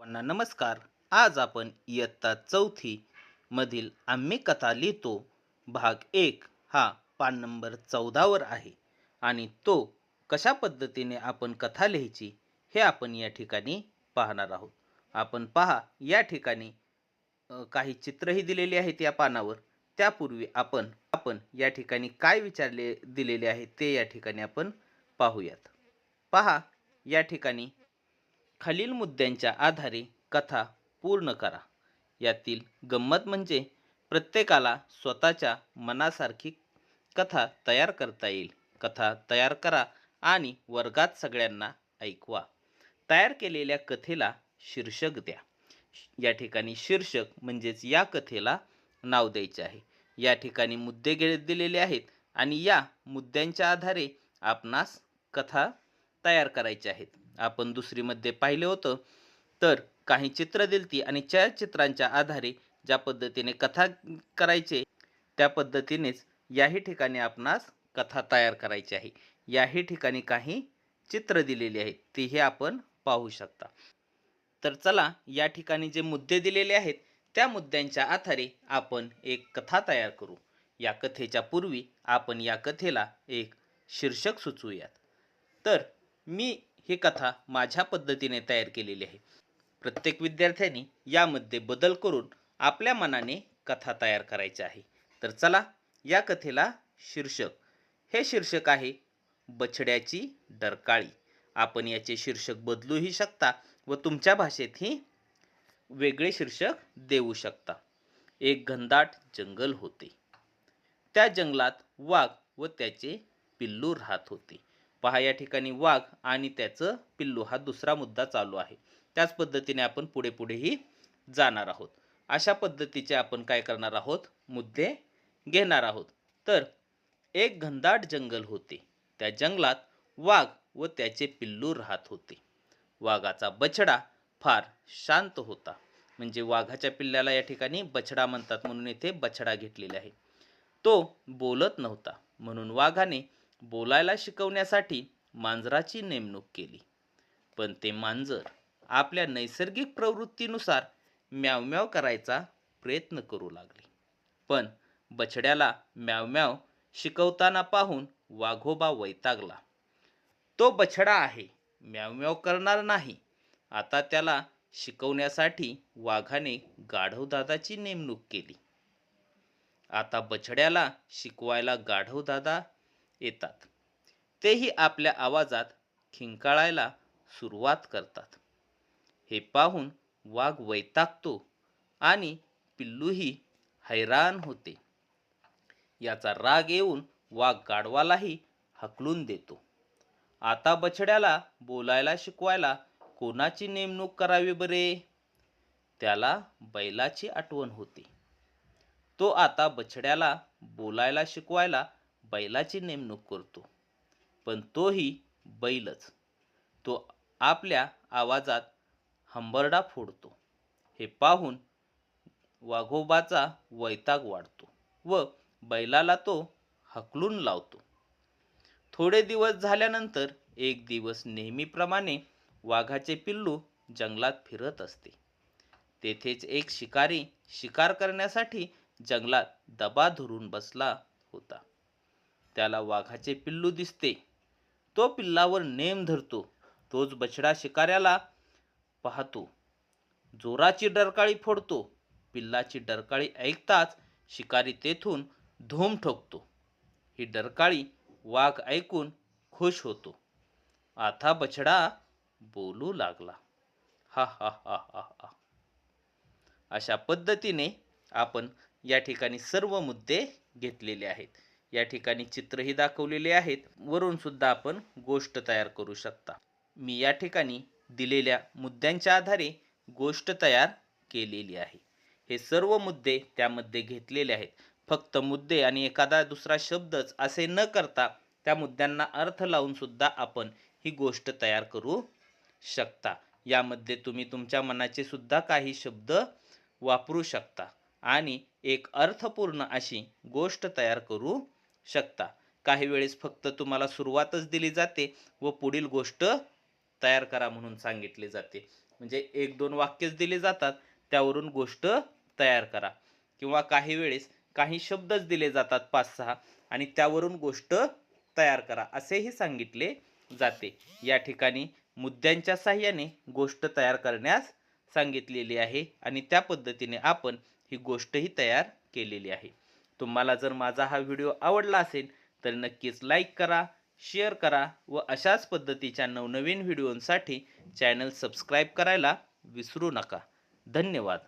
सर्वांना नमस्कार. आज आपण इयत्ता चौथी मधील आम्ही कथा लिहितो. भाग एक हा पान नंबर चौदावर आहे आणि तो कशा पद्धतीने आपण कथा लिहायची हे आपण या ठिकाणी पाहणार आहोत. आपण पहा या ठिकाणी काही चित्रही दिलेली आहेत या पानावर. त्यापूर्वी आपण आपण या ठिकाणी काय विचारले दिलेले आहे ते या ठिकाणी आपण पाहूयात. पहा या ठिकाणी खालील मुद्द्यांच्या आधारे कथा पूर्ण करा. यातील गंमत म्हणजे प्रत्येकाला स्वतःच्या मनासारखी कथा तयार करता येईल. कथा तयार करा आणि वर्गात सगळ्यांना ऐकवा. तयार केलेल्या कथेला शीर्षक द्या. या ठिकाणी शीर्षक म्हणजेच या कथेला नाव द्यायचे आहे. या ठिकाणी मुद्दे गे दिलेले आहेत आणि या मुद्द्यांच्या आधारे आपणास कथा तयार करायच्या आहेत. आपण दुसरीमध्ये पाहिले होतं. तर काही चित्र दिलती आणि त्या चित्रांच्या आधारे ज्या पद्धतीने कथा करायचे त्या पद्धतीनेच याही ठिकाणी आपणास कथा तयार करायची आहे. याही ठिकाणी काही चित्र दिलेली आहेत तीही आपण पाहू शकता. तर चला या ठिकाणी जे मुद्दे दिलेले आहेत त्या मुद्द्यांच्या आधारे आपण एक कथा तयार करू. या कथेच्या पूर्वी आपण या कथेला एक शीर्षक सुचवूयात. तर मी ही कथा माझ्या पद्धतीने तयार केलेली आहे. प्रत्येक विद्यार्थ्यांनी यामध्ये बदल करून आपल्या मनाने कथा तयार करायची आहे. तर चला या कथेला शीर्षक. हे शीर्षक आहे बछड्याची डरकाळी. आपण याचे शीर्षक बदलूही शकता व तुमच्या भाषेतही वेगळे शीर्षक देऊ शकता. एक घनदाट जंगल होते. त्या जंगलात वाघ व त्याचे पिल्लू राहत होते. पहा या ठिकाणी वाघ आणि त्याचं पिल्लू हा दुसरा मुद्दा चालू आहे. त्याच पद्धतीने आपण पुढे पुढेही जाणार आहोत. अशा पद्धतीचे आपण काय करणार आहोत? मुद्दे घेणार आहोत. तर एक घनदाट जंगल होते. त्या जंगलात वाघ व त्याचे पिल्लू राहत होते. वाघाचा बछडा फार शांत होता. म्हणजे वाघाच्या पिल्ल्याला या ठिकाणी बछडा म्हणतात म्हणून येथे बछडा घेतलेला आहे. तो बोलत नव्हता. म्हणून वाघाने बोलायला शिकवण्यासाठी मांजराची नेमणूक केली. पण ते मांजर आपल्या नैसर्गिक प्रवृत्तीनुसार म्यावम्याव करायचा प्रयत्न करू लागले. पण बछड्याला म्यावम्याव शिकवताना पाहून वाघोबा वैतागला. तो बछडा आहे म्यावम्याव करणार नाही. आता त्याला शिकवण्यासाठी वाघाने गाढवदादाची नेमणूक केली. आता बछड्याला शिकवायला गाढवदादा येतात. तेही आपल्या आवाजात खिंकाळायला सुरुवात करतात. हे पाहून वाघ वैतागतो आणि पिल्लूही हैराण होते. याचा राग येऊन वाघ गाढवालाही हकलून देतो. आता बछड्याला बोलायला शिकवायला कोणाची नेमणूक करावी बरे? त्याला बैलाची आठवण होते. तो आता बछड्याला बोलायला शिकवायला बैलाची नेमणूक करतो. पण तोही बैलच. तो आपल्या आवाजात हंबरडा फोडतो. हे पाहून वाघोबाचा वैताग वाढतो व बैलाला तो हकलून लावतो. थोडे दिवस झाल्यानंतर एक दिवस नेहमीप्रमाणे वाघाचे पिल्लू जंगलात फिरत असते. तेथेच एक शिकारी शिकार करण्यासाठी जंगलात दबा धरून बसला होता. त्याला वाघाचे पिल्लू दिसते. तो पिल्लावर नेम धरतो. तोच बछडा शिकाऱ्याला पाहतो. जोराची डरकाळी फोडतो. पिल्लाची डरकाळी ऐकताच शिकारी तेथून धूम ठोकतो. ही डरकाळी वाघ ऐकून खुश होतो. आता बछडा बोलू लागला. हा हा हा हा हा. अशा पद्धतीने आपण या ठिकाणी सर्व मुद्दे घेतलेले आहेत. या ठिकाणी चित्रही दाखवलेले आहेत. वरून सुद्धा आपण गोष्ट तयार करू शकता. मी या ठिकाणी दिलेल्या मुद्द्यांच्या आधारे गोष्ट तयार केलेली आहे. हे सर्व मुद्दे त्यामध्ये घेतलेले आहेत. फक्त मुद्दे आणि एखादा दुसरा शब्दच असे न करता त्या मुद्द्यांना अर्थ लावून सुद्धा आपण ही गोष्ट तयार करू शकता. यामध्ये तुम्ही तुमच्या मनाचे सुद्धा काही शब्द वापरू शकता आणि एक अर्थपूर्ण अशी गोष्ट तयार करू शकता. काही वेळेस फक्त तुम्हाला सुरुवातच दिली जाते व पुढील गोष्ट तयार करा म्हणून सांगितले जाते. म्हणजे एक दोन वाक्यच दिले जातात त्यावरून गोष्ट तयार करा. किंवा काही वेळेस काही शब्दच दिले जातात पाच सहा आणि त्यावरून गोष्ट तयार करा असेही सांगितले जाते. या ठिकाणी मुद्द्यांच्या साह्याने गोष्ट तयार करण्यास सांगितलेली आहे आणि त्या पद्धतीने आपण ही गोष्टही तयार केलेली आहे. तुम्हाला जर माझा हा व्हिडिओ आवडला असेल तर नक्कीच लाईक करा शेअर करा व अशाच पद्धतीच्या नवनवीन व्हिडिओंसाठी चॅनल सबस्क्राईब करायला विसरू नका. धन्यवाद.